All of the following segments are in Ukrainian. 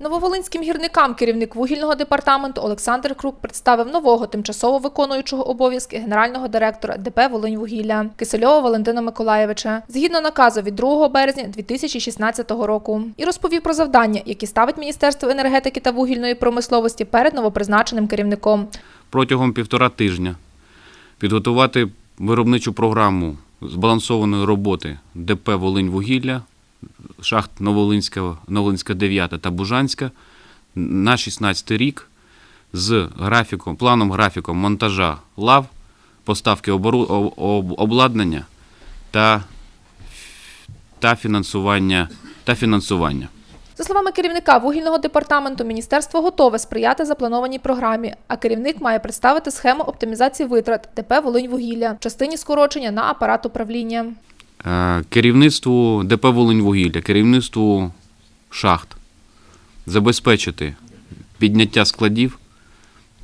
Нововолинським гірникам керівник вугільного департаменту Олександр Крук представив нового тимчасово виконуючого обов'язки генерального директора ДП «Волиньвугілля» Кисельова Валентина Миколаєвича згідно наказу від 2 березня 2016 року і розповів про завдання, які ставить Міністерство енергетики та вугільної промисловості перед новопризначеним керівником. протягом півтора тижня підготувати виробничу програму збалансованої роботи ДП Волиньвугілля, шахт Новолинська, Новолинська 9 та Бужанська на 16 рік з графіком, планом графіком монтажа лав, поставки обору, об- об- обладнання та, та, фінансування, та фінансування. За словами керівника вугільного департаменту, міністерство готове сприяти запланованій програмі, а керівник має представити схему оптимізації витрат ДП «Волиньвугілля» в частині скорочення на апарат управління. Е, керівництву ДП «Волиньвугілля», керівництву шахт. Забезпечити підняття складів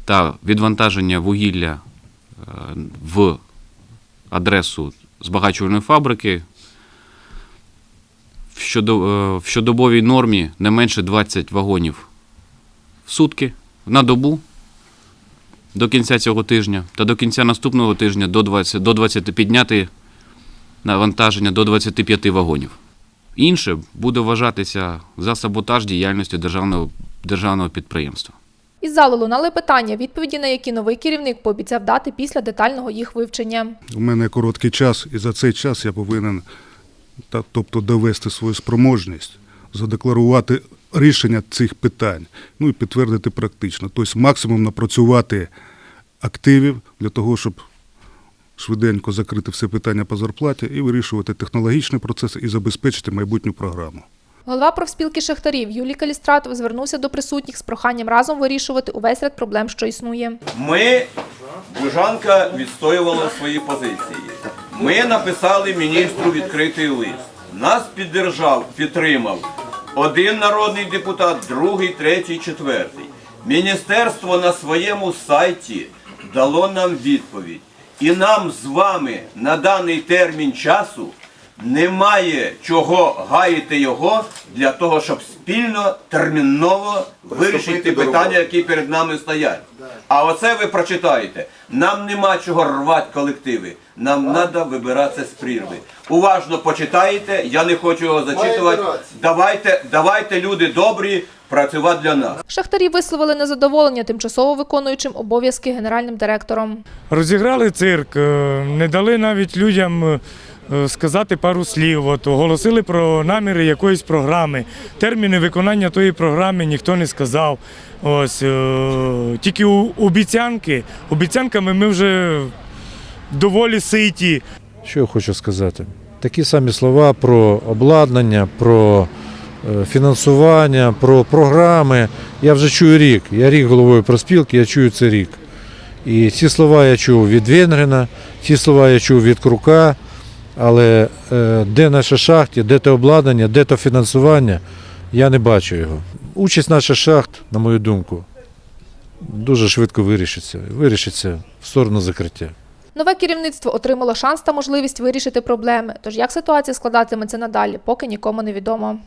та відвантаження вугілля е, в адресу збагачувальної фабрики в е, щодобовій нормі не менше 20 вагонів в сутки на добу до кінця цього тижня та до кінця наступного тижня до 20, до 20 підняти навантаження до 25 вагонів. Інше буде вважатися за саботаж діяльності державного, державного підприємства. Із залу лунали питання, відповіді на які новий керівник пообіцяв дати після детального їх вивчення. У мене короткий час, і за цей час я повинен та, тобто довести свою спроможність, задекларувати рішення цих питань, ну і підтвердити практично. Тобто максимум напрацювати активів для того, щоб швиденько закрити все питання по зарплаті і вирішувати технологічні процеси і забезпечити майбутню програму. Голова профспілки шахтарів Юлій Калістратов звернувся до присутніх з проханням разом вирішувати увесь ряд проблем, що існує. Ми, Бужанка, відстоювала свої позиції. Ми написали міністру відкритий лист. Нас піддержав, підтримав один народний депутат, другий, третій, четвертий. Міністерство на своєму сайті дало нам відповідь. І нам з вами на даний термін часу немає чого гаяти його для того, щоб спільно терміново вирішити питання, які перед нами стоять. А оце ви прочитаєте. Нам нема чого рвати колективи. Нам треба вибиратися з прірви. Уважно почитаєте, я не хочу його зачитувати. Давайте, давайте, люди добрі, працювати для нас. Шахтарі висловили незадоволення тимчасово виконуючим обов'язки генеральним директором. Розіграли цирк, е, не дали навіть людям е, сказати пару слів. От, оголосили про наміри якоїсь програми. Терміни виконання тої програми ніхто не сказав. Ось, е, тільки обіцянки. Обіцянками ми вже доволі ситі. Що я хочу сказати? Такі самі слова про обладнання, про фінансування, про програми. Я вже чую рік. Я рік головою проспілки, я чую це рік. І ці слова я чув від Венгрина, ці слова я чув від Крука. Але е, де наші шахти, де те обладнання, де то фінансування, я не бачу його. Участь наших шахт, на мою думку, дуже швидко вирішиться. Вирішиться в сторону закриття. Нове керівництво отримало шанс та можливість вирішити проблеми. Тож як ситуація складатиметься надалі, поки нікому не відомо.